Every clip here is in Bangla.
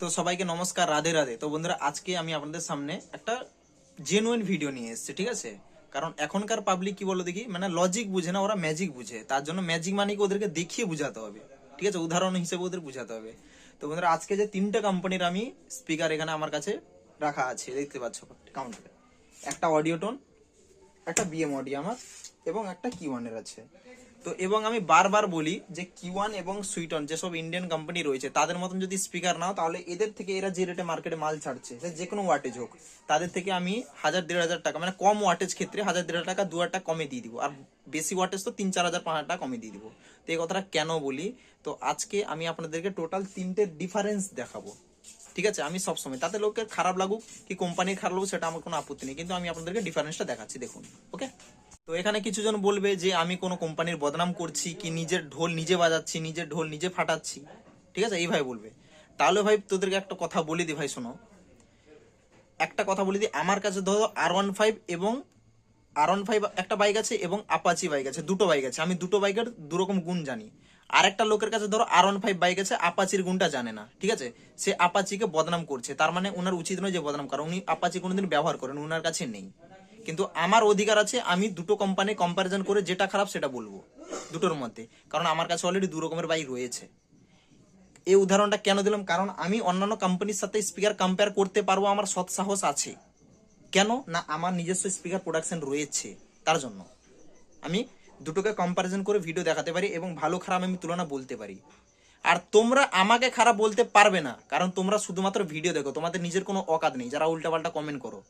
তো সবাইকে নমস্কার, রাধে রাধে। তো বন্ধুরা, আজকে আমি আপনাদের সামনে একটা জেনুইন ভিডিও নিয়ে এসেছি, ঠিক আছে? কারণ এখনকার পাবলিক কি বলো দেখি? মানে লজিক বুঝে না, ওরা ম্যাজিক বুঝে। তার জন্য ম্যাজিক মানে কি ওদেরকে দেখিয়ে বুঝাতে হবে, ঠিক আছে? উদাহরণ হিসেবে ওদের বুঝাতে হবে। তো বন্ধুরা, আজকে যে তিনটা কোম্পানির আমি স্পিকার এখানে আমার কাছে রাখা আছে, দেখতে পাচ্ছ কাউন্টারে একটা অডিও টোন একটা বিএম অডিও আমার, এবং একটা কি ওয়ানের আছে। তো এবং আমি বারবার বলি যে কি ওয়ান এবং সুইটন যেসব ইন্ডিয়ান কোম্পানি রয়েছে, তাদের মতন যদি স্পিকার নাও, তাহলে এদের থেকে এরা যে রেটে মার্কেটে মাল ছাড়ছে যে কোনো ওয়াটেজ হোক, তাদের থেকে আমি হাজার দেড় হাজার টাকা মানে কম ওয়াটেজ ক্ষেত্রে হাজার দেড় টাকা, দু হাজার টাকা কমে দিয়ে দিব। আর বেশি ওয়াটেজ তো তিন চার হাজার, পাঁচ টাকা কমে দিয়ে দিব। তো এই কথাটা কেন বলি? তো আজকে আমি আপনাদেরকে টোটাল তিনটে ডিফারেন্স দেখাবো। ঠিক আছে? আমি সবসময়, তাতে লোকের খারাপ লাগুক কি কোম্পানির খারাপ লাগুক, সেটা আমার কোনো আপত্তি নেই। কিন্তু আমি আপনাদেরকে ডিফারেন্সটা দেখাচ্ছি, দেখুন। ওকে তো এখানে কিছু জন বলবে যে আমি কোনো কোম্পানির বদনাম করছি কি নিজের ঢোল নিজে বাজাচ্ছি, নিজের ঢোল নিজে ফাটাচ্ছি। ঠিক আছে? এইভাবে বলবে। তাহলে ভাই তোদেরকে একটা কথা বলে দি ভাই, শোনো। একটা কথা বলে দিই আমার কাছে ধরো আর ওয়ান ফাইভ এবং আর ওয়ান ফাইভ একটা বাইক আছে এবং আপাচি বাইক আছে, দুটো বাইক আছে। আমি দুটো বাইকের দুরকম গুণ জানি। আর একটা লোকের কাছে ধরো আর ওয়ান ফাইভ বাইক আছে আপাচির গুণটা জানে না। ঠিক আছে? সে আপাচিকে বদনাম করছে। তার মানে ওনার উচিত নয় যে বদনাম করা। উনি আপাচি কোনোদিন ব্যবহার করেন ওনার কাছে নেই। কিন্তু আমার অধিকার আছে, আমি দুটো কোম্পানি কম্পারিজন করে যেটা খারাপ সেটা বলব, দুটোর মধ্যে। কারণ আমার কাছে অলরেডি দু রকমের বাইক রয়েছে। এই উদাহরণটা কেন দিলাম? কারণ আমি অন্যান্য কোম্পানির সাথে স্পিকার কম্পেয়ার করতে পারব, আমার সৎ সাহস আছে। কেন? না, আমার নিজস্ব স্পিকার প্রোডাকশন রয়েছে, তার জন্য। আমি দুটোকে কম্পারিজন করে ভিডিও দেখাতে পারি এবং ভালো, খারাপ আমি তুলনা বলতে পারি। আর তোমরা আমাকে খারাপ বলতে পারবে না, কারণ তোমরা শুধুমাত্র ভিডিও দেখো, তোমাদের নিজের কোনো অকাদ নেই, যারা উল্টাপাল্টা কমেন্ট করো।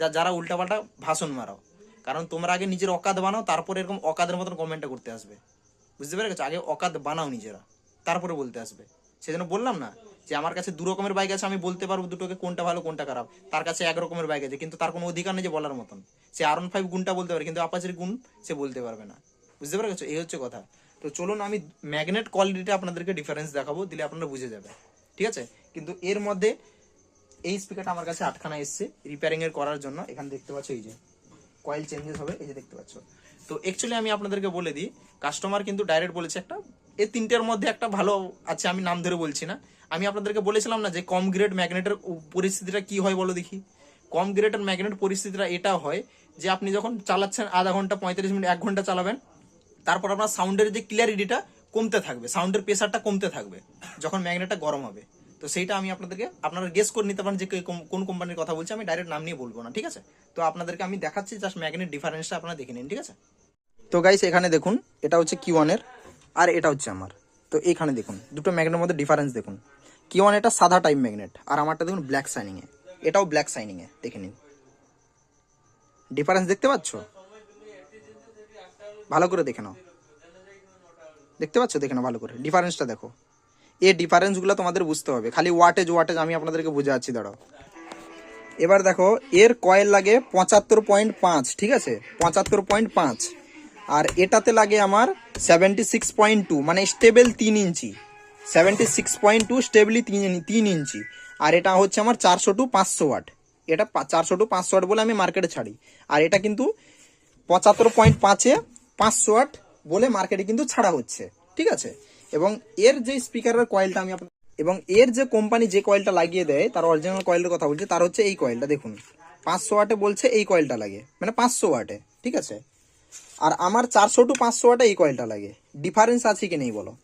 যা যারা উল্টাপাল্টা ভাষণ মারাও। কারণ তোমরা আগে নিজের অকাদ বানাও, তারপরে এরকম অকাদের মতন কমেন্টটা করতে আসবে। বুঝতে পেরে আগে অকাদ বানাও নিজেরা, তারপরে বলতে আসবে। সেজন্য বললাম না যে আমার কাছে দু রকমের বাইক আছে, আমি বলতে পারব দুটোকে কোনটা ভালো, কোনটা খারাপ। তার কাছে এক রকমের বাইক আছে, কিন্তু তার কোনো অধিকার নেই যে বলার মতন। সে আর ফাইভ গুণটা বলতে পারে, কিন্তু আপাচের গুণ সে বলতে পারবে না। বুঝতে পেরে গেছো এই হচ্ছে কথা। তো চলুন আমি ম্যাগনেট কোয়ালিটিটা আপনাদেরকে ডিফারেন্স দেখাবো, দিলে আপনারা বুঝে যাবে ঠিক আছে? কিন্তু এর মধ্যে এই স্পিকারটা আমার কাছে আটখানা এসছে রিপেয়ারিং এর করার জন্য। এখানে দেখতে পাচ্ছ এই যে কয়েল চেঞ্জেস হবে, এই যে দেখতে পাচ্ছ। তো অ্যাকচুয়ালি আমি আপনাদেরকে বলে দিই কাস্টমার কিন্তু ডাইরেক্ট বলেছে একটা, এই তিনটের মধ্যে একটা ভালো আছে, আমি নাম ধরে বলছি না। আমি আপনাদেরকে বলেছিলাম না যে কম গ্রেড ম্যাগনেটের পরিস্থিতিটা কি হয় বলো দেখি। কম গ্রেডের ম্যাগনেট পরিস্থিতিটা এটা হয় যে আপনি যখন চালাচ্ছেন আধা ঘণ্টা পঁয়তাল্লিশ মিনিট, এক ঘণ্টা চালাবেন, তারপর আপনার সাউন্ডের যে ক্লিয়ারিটিটা কমতে থাকবে সাউন্ডের প্রেসারটা কমতে থাকবে, যখন ম্যাগনেটটা গরম হবে। তো সেইটা আমি আপনাদেরকে, আপনারা গেস করে নিতে পারেন যে কোন- কোম্পানির কথা বলছি, আমি ডাইরেক্ট নাম নিয়ে বলব না, ঠিক আছে? তো আপনাদেরকে আমি দেখাচ্ছি জাস্ট ম্যাগনেট ডিফারেন্সটা আপনারা দেখে নিন, ঠিক আছে? তো গাইস এখানে দেখুন, এটা হচ্ছে কি ওয়ানের আর এটা হচ্ছে আমার। তো এখানে দেখুন, দুটো ম্যাগনেটের মধ্যে ডিফারেন্স দেখুন। কি ওয়ান এটা সাদা টাইপ ম্যাগনেট আর আমারটা দেখুন ব্ল্যাক শাইনিং এ। এটাও ব্ল্যাক শাইনিং এ, দেখে নিন। ডিফারেন্স দেখতে পাচ্ছ? ভালো করে দেখে নাও। দেখতে পাচ্ছ? দেখে নাও, ভালো করে। ডিফারেন্সটা দেখো। এই ডিফারেন্সগুলো তোমাদের বুঝতে হবে। খালি ওয়াটেজ ওয়াটেজ আমি আপনাদেরকে বোঝাচ্ছি, দাঁড়াও। এবার দেখো, এর কয়েল লাগে পঁচাত্তর পয়েন্ট পাঁচ, ঠিক আছে? পঁচাত্তর পয়েন্ট পাঁচ। আর এটাতে লাগে আমার সেভেন্টি সিক্স পয়েন্ট টু মানে স্টেবল তিন inch. Seventy six point two স্টেবলি তিন তিন ইঞ্চি। আর এটা হচ্ছে আমার চারশো টু পাঁচশো ওয়াট। এটা চারশো টু পাঁচশো ওয়াট বলে আমি মার্কেটে ছাড়ি। আর এটা কিন্তু পঁচাত্তর পয়েন্ট পাঁচে পাঁচশো ওয়াট বলে মার্কেটে কিন্তু ছাড়া হচ্ছে, ঠিক আছে? এবং এর যে স্পিকারের কয়েলটা আমি আপনার এবং এর যে কোম্পানি যে কয়েলটা লাগিয়ে দেয়, তার অরিজিনাল কয়েলের কথা বলছে, তার হচ্ছে এই কয়েলটা দেখুন। পাঁচশো ওয়াটে বলছে এই কয়েলটা লাগে। মানে পাঁচশো ওয়াটে, ঠিক আছে? আর আমার চারশো টু পাঁচশো ওয়াটে এই কয়েলটা লাগে। ডিফারেন্স আছে কি নেই বলো?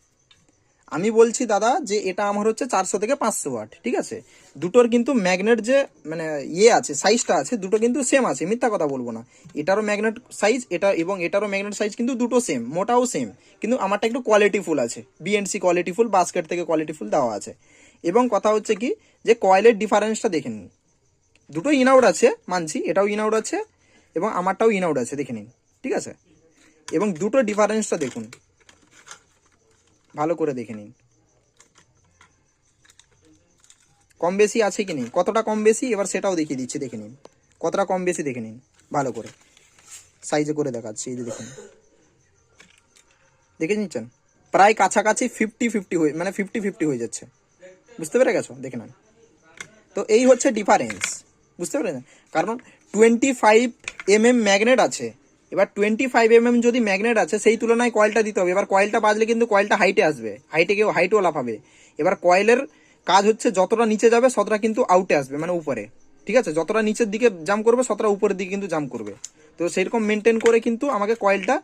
আমি বলছি, দাদা, যে এটা আমার হচ্ছে চারশো থেকে পাঁচশো ওয়াট, ঠিক আছে? দুটোর কিন্তু ম্যাগনেট যে মানে ইয়ে আছে, সাইজটা আছে, দুটো কিন্তু সেম আছে, মিথ্যা কথা বলব না। এটারও ম্যাগনেট সাইজ, এটা এবং এটারও ম্যাগনেট সাইজ কিন্তু দুটো সেম মোটাও সেম কিন্তু আমারটা একটু কোয়ালিটি ফুল আছে। বিএনসি কোয়ালিটি ফুল বাস্কেট থেকে কোয়ালিটি ফুল দেওয়া আছে। এবং কথা হচ্ছে কি, যে কয়েলের ডিফারেন্সটা দেখে নিন। দুটো ইনআউট আছে, মানছি, এটাও ইনআউট আছে এবং আমারটাও ইনআউট আছে, দেখে নিন, ঠিক আছে? এবং দুটো ডিফারেন্সটা দেখুন। ভালো করে দেখে নিন। কম বেশি আছে কি নেই? কতটা কম বেশি? এবার সেটাও দেখিয়ে দিচ্ছি, দেখে নিন। কতটা কম বেশি দেখে নিন, ভালো করে। সাইজে করে দেখাচ্ছি, এই যে দেখুন। দেখে নিচ্ছেন? প্রায় কাছাকাছি ফিফটি ফিফটি হয়ে মানে ফিফটি ফিফটি হয়ে যাচ্ছে। বুঝতে পেরে গেছো? দেখে নেন। তো এই হচ্ছে ডিফারেন্স বুঝতে পেরেছেন? কারণ twenty five M M magnet আছে। এবার টোয়েন্টি ফাইভ এম এম যদি ম্যাগনেট আছে, সেই তুলনায় কয়েলটা দিতে হবে। এবার কয়েলটা বাজলে কিন্তু কয়েলটা হাইটে আসবে। হাইটে কেউ হাইটও লাফাবে। এবার কয়েলের কাজ হচ্ছে যতটা নিচে যাবে, ততটা কিন্তু আউটে আসবে মানে উপরে। ঠিক আছে? যতটা নিচের দিকে জাম করবে, ততটা উপরের দিকে কিন্তু জাম করবে। তো সেরকম মেনটেন করে কিন্তু আমাকে কয়েলটা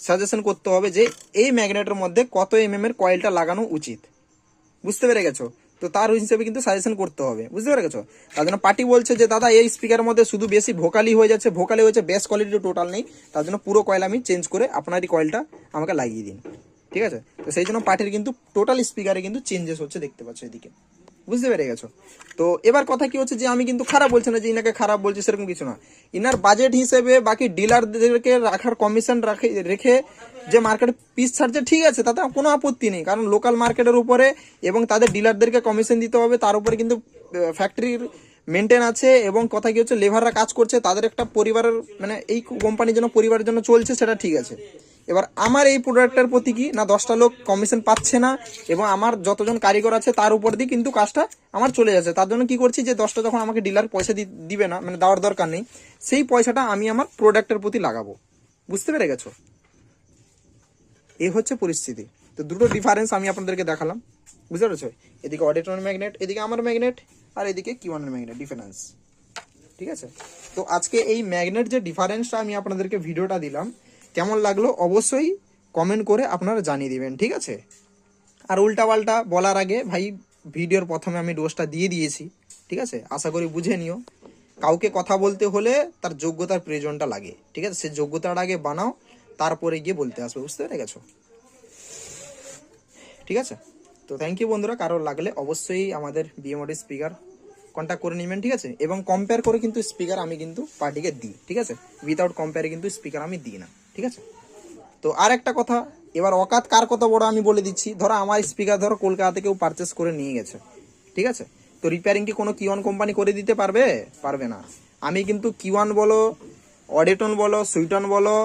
সাজেশন করতে হবে যে, এই ম্যাগনেটের মধ্যে কত এম এর কয়েলটা লাগানো উচিত। বুঝতে পেরে গেছো? তো তার হিসেবে কিন্তু সাজেশন করতে হবে। বুঝতে পেরে গেছো তার জন্য পার্টি বলছে যে, দাদা, এই স্পিকারের মধ্যে শুধু বেশি ভোকালি হয়ে যাচ্ছে। ভোকালি হয়েছে বেস্ট কোয়ালিটি টোটাল নেই। তার জন্য পুরো কয়েল আমি চেঞ্জ করে আপনারই কয়েলটা আমাকে লাগিয়ে দিন। ঠিক আছে? তো সেই জন্য পার্টির কিন্তু টোটাল স্পিকারে কিন্তু চেঞ্জেস হচ্ছে দেখতে পাচ্ছ এদিকে। বুঝতে পেরে গেছো? তো এবার কথা কি হচ্ছে যে আমি কিন্তু খারাপ বলছি না যে ইনাকে খারাপ বলছি সেরকম কিছু না। ইনার বাজেট হিসেবে বাকি ডিলারদেরকে রাখার কমিশন রাখে, রেখে যে মার্কেটে পিস ছাড়ছে, ঠিক আছে, তাতে কোনো আপত্তি নেই। কারণ লোকাল মার্কেটের উপরে এবং তাদের ডিলারদেরকে কমিশন দিতে হবে, তার উপরে কিন্তু ফ্যাক্টরির মেনটেন আছে এবং কথা কি হচ্ছে লেভাররা কাজ করছে, তাদের একটা পরিবারের মানে এই কোম্পানির জন্য, পরিবারের জন্য চলছে, সেটা ঠিক আছে। এবার আমার এই প্রোডাক্টের প্রতি কি না দশটা লোক কমিশন পাচ্ছে না এবং আমার যতজন কারিগর আছে তার উপর দিয়ে কিন্তু কাজটা আমার চলে যাচ্ছে। তার জন্য কি করছি যে দশটা যখন আমাকে ডিলার পয়সা দিবে না মানে দেওয়ার দরকার নেই, সেই পয়সাটা আমি আমার প্রোডাক্টের প্রতি লাগাবো। বুঝতে পেরে গেছো? এই হচ্ছে পরিস্থিতি। তো দুটো ডিফারেন্স আমি আপনাদেরকে দেখালাম। বুঝতে পেরেছ? এদিকে অডিটর ম্যাগনেট এদিকে আমার ম্যাগনেট আর এদিকে কিওয়ানের ম্যাগনেট ডিফারেন্স ঠিক আছে? তো আজকে এই ম্যাগনেট যে ডিফারেন্সটা আমি আপনাদেরকে ভিডিওটা দিলাম কেমন লাগল অবশ্যই কমেন্ট করে আপনারা জানিয়ে দিবেন, ঠিক আছে? আর উল্টাপাল্টা বলার আগে ভাই, ভিডিওর প্রথমে আমি ডোজটা দিয়ে দিয়েছি, ঠিক আছে? আশা করি বুঝে নিও। কাউকে কথা বলতে হলে তার যোগ্যতার প্রয়োজনটা লাগে, ঠিক আছে? সে যোগ্যতাটা আগে বানাও, তারপরে গিয়ে বলতে আসবে, বুঝতে পেরে গেছো ঠিক আছে? তো থ্যাংক ইউ বন্ধুরা, কারও লাগলে অবশ্যই আমাদের বিএমওডি স্পিকার কন্ট্যাক্ট করে নেবেন, ঠিক আছে? এবং কম্পেয়ার করে কিন্তু স্পিকার আমি কিন্তু পার্টিকে দিই, ঠিক আছে? উইদাউট কম্পেয়ারে কিন্তু স্পিকার আমি দিই না। ঠিক আছে? তো আর একটা কথা, এবার অকাত কার কত বড় আমি বলে দিচ্ছি। ধরো আমার স্পিকার ধরো কলকাতা কেউ পারচেস করে নিয়ে গেছে, ঠিক আছে? তো রিপেয়ারিং কি কোনো কিওয়ান কোম্পানি করে দিতে পারবে? পারবে না। আমি কিন্তু কিওয়ান বলো অডেটন বলো সুইটন বলো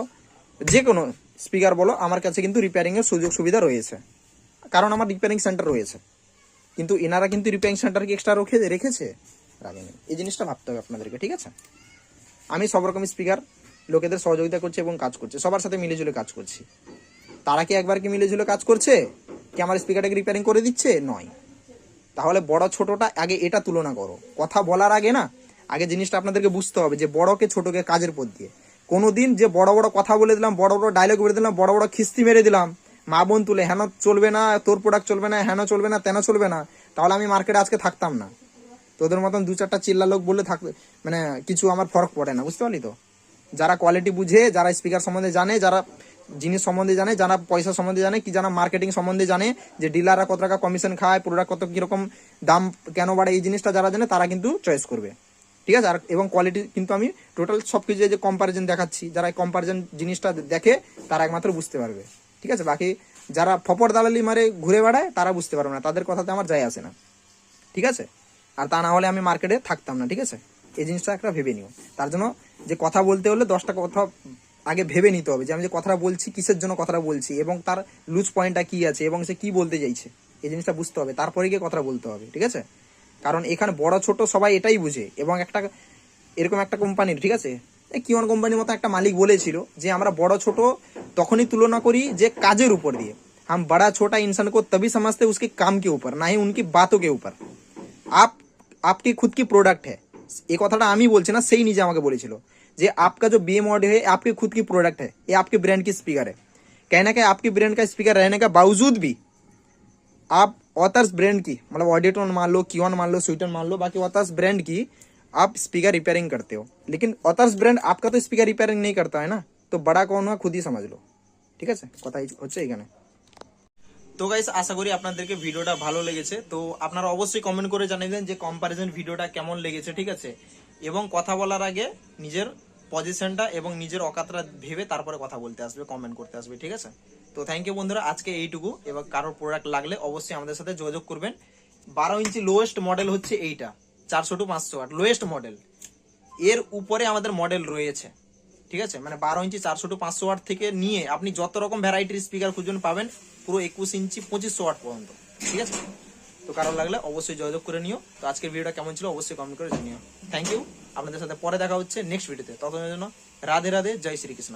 যে কোনো স্পিকার বলো, আমার কাছে কিন্তু রিপেয়ারিংয়ের সুযোগ সুবিধা রয়েছে। কারণ আমার রিপেয়ারিং সেন্টার রয়েছে। কিন্তু এনারা কিন্তু রিপেয়ারিং সেন্টার কি এক্সট্রা রেখে রেখেছে? রাখেনি এই জিনিসটা ভাবতে হবে আপনাদেরকে, ঠিক আছে? আমি সব রকম স্পিকার লোকেদের সহযোগিতা করছে এবং কাজ করছে। সবার সাথে মিলেজুলে কাজ করছি। তারা কি একবার কি মিলেজুলে কাজ করছে? কি আমার স্পিকারটাকে রিপেয়ারিং করে দিচ্ছে? নয়। তাহলে বড় ছোটটা আগে এটা তুলনা করো। কথা বলার আগে না, আগে জিনিসটা আপনাদেরকে বুঝতে হবে যে বড়কে ছোটকে কাজের পথ দিয়ে। কোনোদিন যে বড় বড় কথা বলে দিলাম, বড় বড় ডায়লগ বলে দিলাম, বড় বড় খিস্তি মেরে দিলাম, মা বোন তুলে হেন চলবে না, তোর প্রোডাক্ট চলবে না, হেন চলবে না, তেন চলবে না, তাহলে আমি মার্কেটে আজকে থাকতাম না। তোদের মতন দু চারটা চিল্লা লোক বললে থাকবে মানে কিছু আমার ফরক পড়ে না, বুঝতে পারলি তো? যারা কোয়ালিটি বুঝে, যারা স্পিকার সম্বন্ধে জানে, যারা জিনিস সম্বন্ধে জানে, যারা পয়সা সম্বন্ধে জানে, কি যারা মার্কেটিং সম্বন্ধে জানে, যে ডিলাররা কত টাকা কমিশন খায় প্রোডাক্ট কত কীরকম দাম কেন বাড়ে, এই জিনিসটা যারা জানে, তারা কিন্তু চয়েস করবে। ঠিক আছে? আর এবং কোয়ালিটি কিন্তু আমি টোটাল সব কিছু যে কম্পারিজন দেখাচ্ছি, যারা কম্পারিজন জিনিসটা দেখে, তারা একমাত্র বুঝতে পারবে। ঠিক আছে? বাকি যারা ফপর দালালি মারে, ঘুরে বেড়ায়, তারা বুঝতে পারবে না। তাদের কথাতে আমার যায় আসে না। ঠিক আছে? আর তা না হলে আমি মার্কেটে থাকতাম না। ঠিক আছে? এই জিনিসটা একটা ভেবে নিও। তার জন্য যে কথা বলতে হলে দশটা কথা আগে ভেবে নিতে হবে যে আমি যে কথাটা বলছি কিসের জন্য কথাটা বলছি এবং তার লুজ পয়েন্টটা কি আছে এবং সে কি বলতে চাইছে এই জিনিসটা বুঝতে হবে তারপরে গিয়ে কথাটা বলতে হবে ঠিক আছে কারণ এখানে বড় ছোট সবাই এটাই বুঝে এবং একটা এরকম একটা কোম্পানির ঠিক আছে এই কিওয়ান কোম্পানির মতো একটা মালিক বলেছিল যে আমরা বড় ছোট তখনই তুলনা করি যে কাজের উপর দিয়ে हम बड़ा छोटा इंसान को तभी समझते हैं उसके काम के ऊपर ना ही उनकी बातों के ऊपर आप आपकी खुद की प्रोडक्ट है এই কথাটা আমি বলছি না সেই নিজে আমাকে বলেছিল যে आपका जो बी एम है आपकी खुद की प्रोडक्ट है ये आपके ब्रांड की स्पीकर है कहना क्या आपके ब्रांड का स्पीकर रहने का बावजूद भी आप ऑथर्स ब्रांड की मतलब ऑडिटोन मान लो क्यून मान लो स्वीटन मान लो बाकी ऑथर्स ब्रांड की आप स्पीकर रिपेयरिंग करते हो लेकिन ऑथर्स ब्रांड आपका तो स्पीकर रिपेयरिंग नहीं करता है ना तो बड़ा कौन हुआ खुद ही समझ लो ঠিক আছে কথা এই- হচ্ছে এখানে তো গাইস আশা করি আপনাদেরকে ভিডিওটা ভালো লেগেছে। তো আপনারা অবশ্যই কমেন্ট করে জানিয়ে দেন যে কম্পারিজন ভিডিওটা কেমন লেগেছে, ঠিক আছে? এবং কথা বলার আগে নিজের পজিশনটা এবং নিজের অকাতরা ভেবে তারপরে কথা বলতে আসবে কমেন্ট করতে আসবে, ঠিক আছে? তো থ্যাংক ইউ বন্ধুরা, আজকে এইটুকু। এবার কারোর প্রোডাক্ট লাগলে অবশ্যই আমাদের সাথে যোগাযোগ করবেন। বারো ইঞ্চি লোয়েস্ট মডেল হচ্ছে এইটা, চারশো টু পাঁচশো আট লোয়েস্ট মডেল এর উপরে আমাদের মডেল রয়েছে, ঠিক আছে? মানে বারো ইঞ্চি চারশো টু পাঁচশো ওয়াট থেকে নিয়ে আপনি যত রকম ভ্যারাইটির স্পিকার খুঁজুন পাবেন পুরো একুশ ইঞ্চি পঁচিশশো ওয়াট পর্যন্ত, ঠিক আছে? তো কারও লাগলে অবশ্যই যোগাযোগ করে নিও। তো আজকের ভিডিওটা কেমন ছিল অবশ্যই কমেন্ট করে জানিও। থ্যাংক ইউ আপনাদের সাথে পরে দেখা হচ্ছে নেক্সট ভিডিওতে ততদিনের জন্য রাধে রাধে, জয় শ্রীকৃষ্ণ।